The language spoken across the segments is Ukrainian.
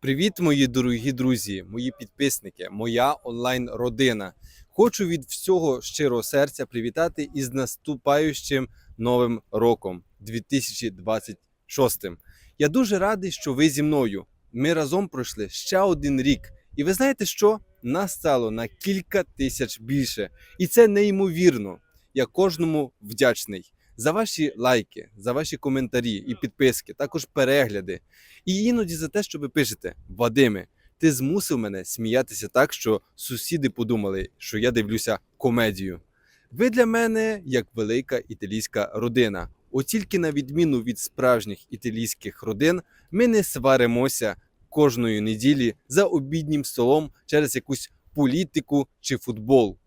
Привіт, мої дорогі друзі, мої підписники, моя онлайн-родина. Хочу від всього щирого серця привітати із наступаючим новим роком 2026. Я дуже радий, що ви зі мною. Ми разом пройшли ще один рік. І ви знаєте що? Нас стало на кілька тисяч більше. І це неймовірно. Я кожному вдячний за ваші лайки, за ваші коментарі і підписки, також перегляди. І іноді за те, що ви пишете, Вадиме, ти змусив мене сміятися так, що сусіди подумали, що я дивлюся комедію. Ви для мене як велика італійська родина. От тільки на відміну від справжніх італійських родин, ми не сваримося кожної неділі за обіднім столом через якусь політику чи футбол.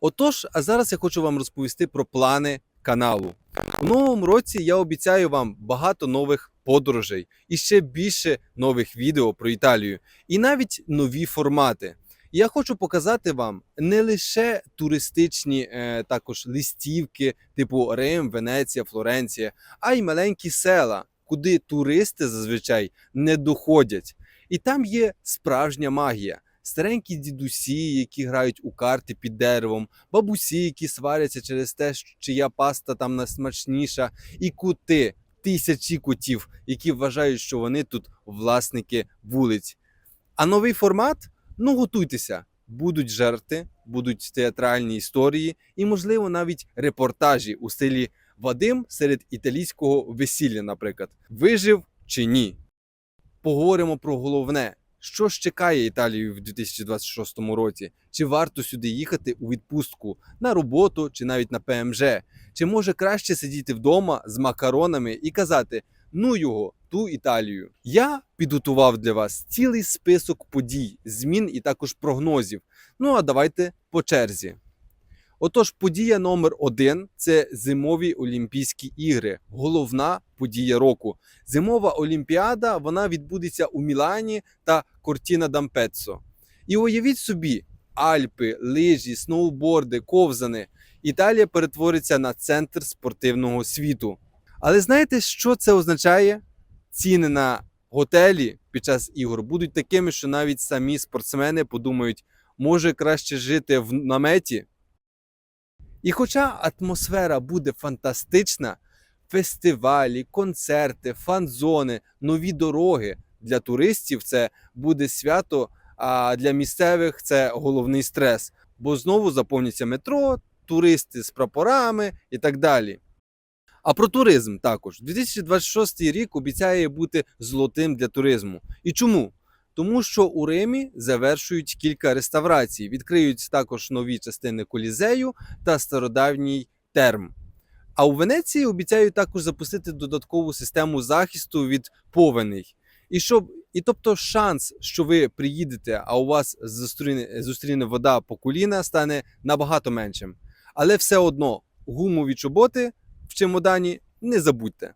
Отож, а зараз я хочу вам розповісти про плани каналу. У новому році я обіцяю вам багато нових подорожей і ще більше нових відео про Італію, і навіть нові формати. Я хочу показати вам не лише туристичні е, також листівки, типу Рим, Венеція, Флоренція, а й маленькі села, куди туристи зазвичай не доходять. І там є справжня магія. Старенькі дідусі, які грають у карти під деревом, бабусі, які сваряться через те, чия паста там найсмачніша, і кути, тисячі котів, які вважають, що вони тут власники вулиць. А новий формат? Ну готуйтеся. Будуть жарти, будуть театральні історії і, можливо, навіть репортажі у стилі Вадим серед італійського весілля, наприклад, вижив чи ні. Поговоримо про головне. Що ж чекає Італію в 2026 році? Чи варто сюди їхати у відпустку на роботу чи навіть на ПМЖ? Чи може краще сидіти вдома з макаронами і казати: ну його, ту Італію? Я підготував для вас цілий список подій, змін і також прогнозів. Ну а давайте по черзі. Отож, подія номер один це зимові Олімпійські ігри, головна подія року. Зимова олімпіада вона відбудеться у Мілані та Кортіна Дампеццо. І уявіть собі, Альпи, лижі, сноуборди, ковзани. Італія перетвориться на центр спортивного світу. Але знаєте, що це означає? Ціни на готелі під час ігор будуть такими, що навіть самі спортсмени подумають, може краще жити в наметі. І хоча атмосфера буде фантастична, фестивалі, концерти, фан-зони, нові дороги для туристів це буде свято, а для місцевих це головний стрес. Бо знову заповниться метро, туристи з прапорами і так далі. А про туризм також. 2026 рік обіцяє бути золотим для туризму. І чому? Тому що у Римі завершують кілька реставрацій, відкриють також нові частини колізею та стародавній терм. А у Венеції обіцяють також запустити додаткову систему захисту від повеней. І щоб і тобто шанс, що ви приїдете, а у вас зустріне, зустріне вода по коліна, стане набагато меншим. Але все одно гумові чоботи в чемодані не забудьте.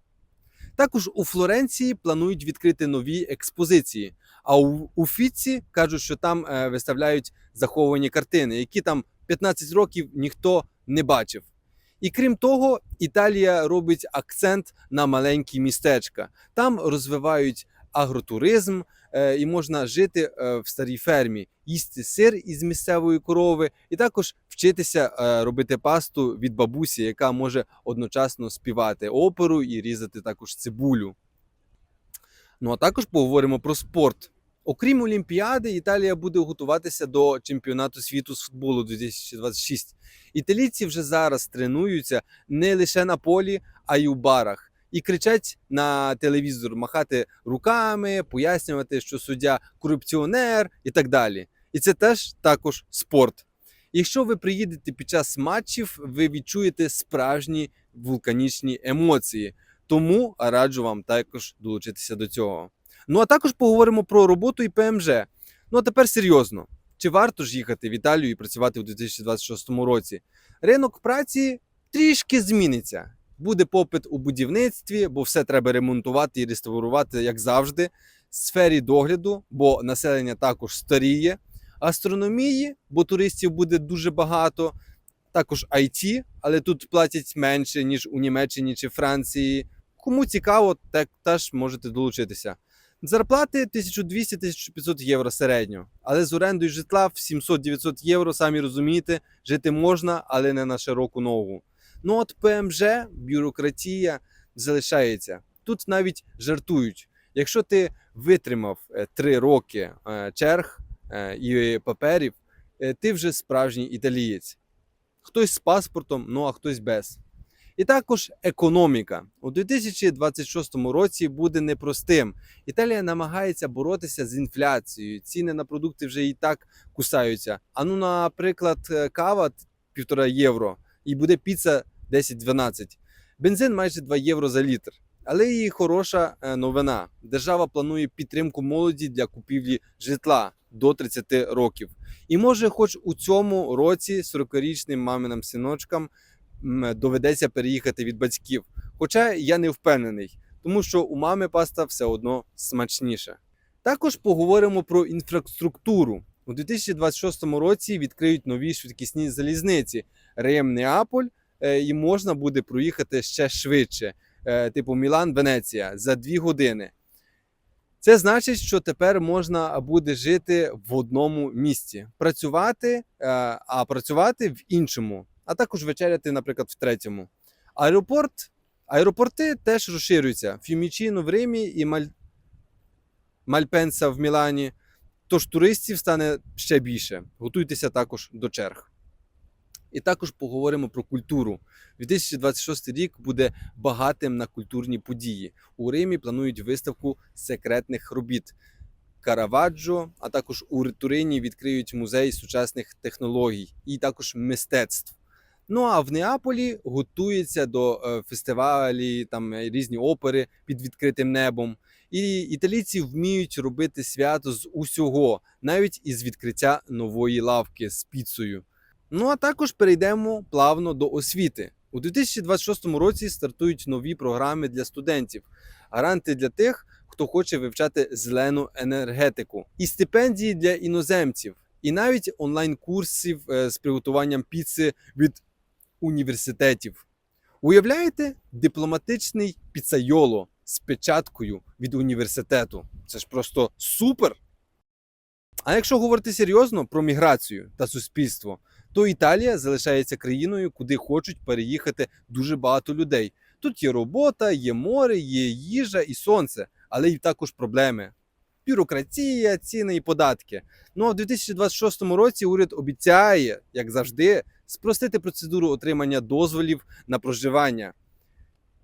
Також у Флоренції планують відкрити нові експозиції. А у, у Фіці кажуть, що там е, виставляють заховані картини, які там 15 років ніхто не бачив. І крім того, Італія робить акцент на маленькі містечка. Там розвивають агротуризм, е, і можна жити е, в старій фермі, їсти сир із місцевої корови, і також вчитися е, робити пасту від бабусі, яка може одночасно співати оперу і різати також цибулю. Ну а також поговоримо про спорт. Окрім Олімпіади, Італія буде готуватися до чемпіонату світу з футболу 2026. Італійці вже зараз тренуються не лише на полі, а й у барах. І кричать на телевізор, махати руками, пояснювати, що суддя корупціонер і так далі. І це теж також спорт. Якщо ви приїдете під час матчів, ви відчуєте справжні вулканічні емоції. Тому раджу вам також долучитися до цього. Ну а також поговоримо про роботу і ПМЖ. Ну а тепер серйозно. Чи варто ж їхати в Італію і працювати у 2026 році? Ринок праці трішки зміниться. Буде попит у будівництві, бо все треба ремонтувати і реставрувати, як завжди. в Сфері догляду, бо населення також старіє. Астрономії, бо туристів буде дуже багато. Також IT, але тут платять менше, ніж у Німеччині чи Франції. Кому цікаво, так теж можете долучитися. Зарплати 1200-1500 євро середньо. Але з орендою житла в 700-900 євро, самі розумієте, жити можна, але не на широку ногу. Ну от ПМЖ, бюрократія залишається. Тут навіть жартують. Якщо ти витримав 3 роки е, черг е, і паперів, е, ти вже справжній італієць. Хтось з паспортом, ну а хтось без. І також економіка у 2026 році буде непростим. Італія намагається боротися з інфляцією. Ціни на продукти вже і так кусаються. А ну, наприклад, е, кава півтора євро і буде піца 10-12. Бензин майже 2 євро за літр. Але і хороша е, новина. Держава планує підтримку молоді для купівлі житла до 30 років. І може, хоч у цьому році 40-річним маминим синочкам доведеться переїхати від батьків. Хоча я не впевнений, тому що у мами паста все одно смачніша. Також поговоримо про інфраструктуру. У 2026 році відкриють нові швидкісні залізниці Рим Неаполь, е, і можна буде проїхати ще швидше, е, типу Мілан, Венеція за 2 години. Це значить, що тепер можна буде жити в одному місці, працювати, е, а працювати в іншому, а також вечеряти, наприклад, в третьому. Аеропорт, аеропорти теж розширюються. Фюмічіно в Римі і Маль... Мальпенса в Мілані. Тож туристів стане ще більше. Готуйтеся також до черг. І також поговоримо про культуру. 2026 рік буде багатим на культурні події. У Римі планують виставку секретних робіт Караваджо, а також у Турині відкриють музей сучасних технологій і також мистецтв. Ну а в Неаполі готується до е, фестивалі, там е, різні опери під відкритим небом. І італійці вміють робити свято з усього, навіть із відкриття нової лавки з піцею. Ну а також перейдемо плавно до освіти. У 2026 році стартують нові програми для студентів, гаранти для тих, хто хоче вивчати зелену енергетику, і стипендії для іноземців, і навіть онлайн-курсів е, з приготуванням піци від університетів. Уявляєте, дипломатичний піцайоло з печаткою від університету. Це ж просто супер. А якщо говорити серйозно про міграцію та суспільство, то Італія залишається країною, куди хочуть переїхати дуже багато людей. Тут є робота, є море, є їжа і сонце, але й також проблеми. Бюрократія, ціни і податки. Ну а в 2026 році уряд обіцяє, як завжди, спростити процедуру отримання дозволів на проживання.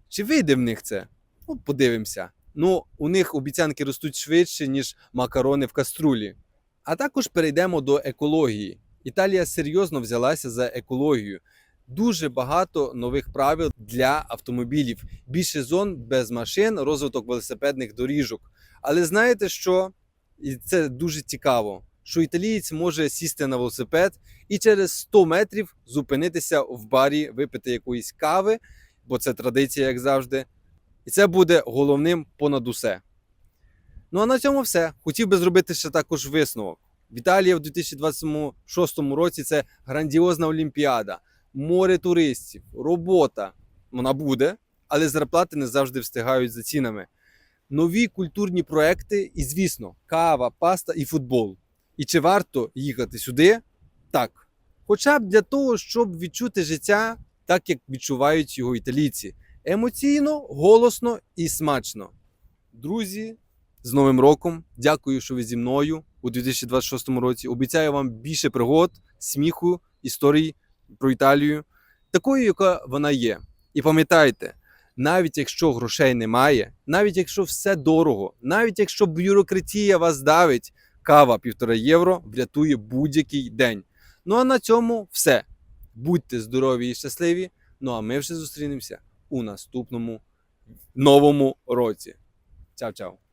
Чи вийде в них це? Ну, подивимося. Ну, у них обіцянки ростуть швидше, ніж макарони в каструлі. А також перейдемо до екології. Італія серйозно взялася за екологію. Дуже багато нових правил для автомобілів, більше зон без машин, розвиток велосипедних доріжок. Але знаєте що? І це дуже цікаво, що італієць може сісти на велосипед і через 100 метрів зупинитися в барі, випити якоїсь кави, бо це традиція, як завжди. І це буде головним понад усе. Ну а на цьому все. Хотів би зробити ще також висновок. В Італії в 2026 році це грандіозна олімпіада, море туристів, робота. Вона буде, але зарплати не завжди встигають за цінами. Нові культурні проекти і, звісно, кава, паста і футбол. І чи варто їхати сюди? Так. Хоча б для того, щоб відчути життя так, як відчувають його італійці. Емоційно, голосно і смачно. Друзі, з Новим роком! Дякую, що ви зі мною у 2026 році. Обіцяю вам більше пригод, сміху, історій про Італію, такою, яка вона є. І пам'ятайте, навіть якщо грошей немає, навіть якщо все дорого, навіть якщо бюрократія вас давить, кава півтора євро врятує будь-який день. Ну а на цьому все. Будьте здорові і щасливі. Ну а ми вже зустрінемося у наступному новому році. Чао-чао!